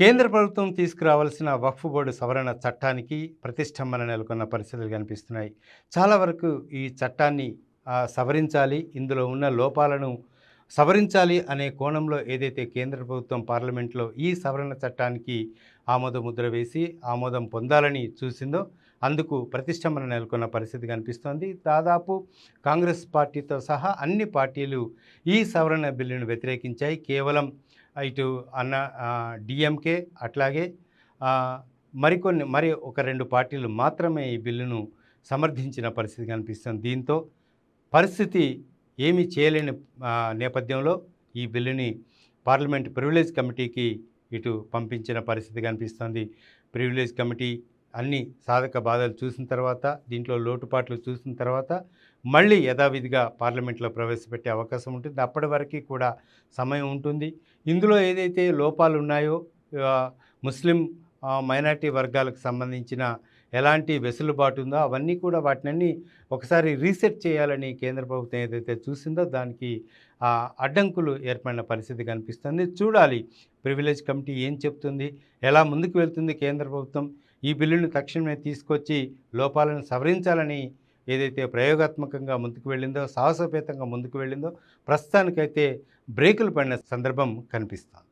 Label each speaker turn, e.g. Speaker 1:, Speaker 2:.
Speaker 1: కేంద్ర ప్రభుత్వం తీసుకురావాల్సిన వక్ఫ్ బోర్డు సవరణ చట్టానికి ప్రతిష్టంభన నెలకొన్న పరిస్థితులు కనిపిస్తున్నాయి. చాలా వరకు ఈ చట్టాన్ని సవరించాలి ఇందులో ఉన్న లోపాలను సవరించాలి అనే కోణంలో ఏదైతే కేంద్ర ప్రభుత్వం పార్లమెంట్లో ఈ సవరణ చట్టానికి ఆమోద ముద్ర వేసి ఆమోదం పొందాలని చూసిందో అందుకు ప్రతిష్టంభన నెలకొన్న పరిస్థితి కనిపిస్తోంది. దాదాపు కాంగ్రెస్ పార్టీతో సహా అన్ని పార్టీలు ఈ సవరణ బిల్లును వ్యతిరేకించాయి. కేవలం ఇటు అన్న డిఎంకే అట్లాగే మరికొన్ని మరి ఒక రెండు పార్టీలు మాత్రమే ఈ బిల్లును సమర్థించిన పరిస్థితి కనిపిస్తుంది. దీంతో పరిస్థితి ఏమీ చేయలేని నేపథ్యంలో ఈ బిల్లుని పార్లమెంట్ ప్రివిలేజ్ కమిటీకి ఇటు పంపించిన పరిస్థితి కనిపిస్తుంది. ప్రివిలేజ్ కమిటీ అన్ని సాధక బాధలు చూసిన తర్వాత దీంట్లో లోటుపాట్లు చూసిన తర్వాత మళ్ళీ యథావిధిగా పార్లమెంట్లో ప్రవేశపెట్టే అవకాశం ఉంటుంది. అప్పటి వరకు కూడా సమయం ఉంటుంది. ఇందులో ఏదైతే లోపాలు ఉన్నాయో ముస్లిం మైనార్టీ మైనారిటీ వర్గాలకు సంబంధించిన ఎలాంటి వెసులుబాటు ఉందో అవన్నీ కూడా వాటినన్నీ ఒకసారి రీసెట్ చేయాలని కేంద్ర ప్రభుత్వం ఏదైతే చూసిందో దానికి ఆ, అడ్డంకులు ఏర్పడిన పరిస్థితి కనిపిస్తుంది. చూడాలి. ప్రివిలేజ్ కమిటీ ఏం చెప్తుంది? ఎలా ముందుకు వెళ్తుంది కేంద్ర ప్రభుత్వం? ఈ బిల్లును తక్షణమే తీసుకొచ్చి లోపాలను సవరించాలని ఏదైతే ప్రయోగాత్మకంగా ముందుకు వెళ్ళిందో సాహసోపేతంగా ముందుకు వెళ్ళిందో ప్రస్తుతానికైతే బ్రేకులు పడిన సందర్భం కనిపిస్తుంది.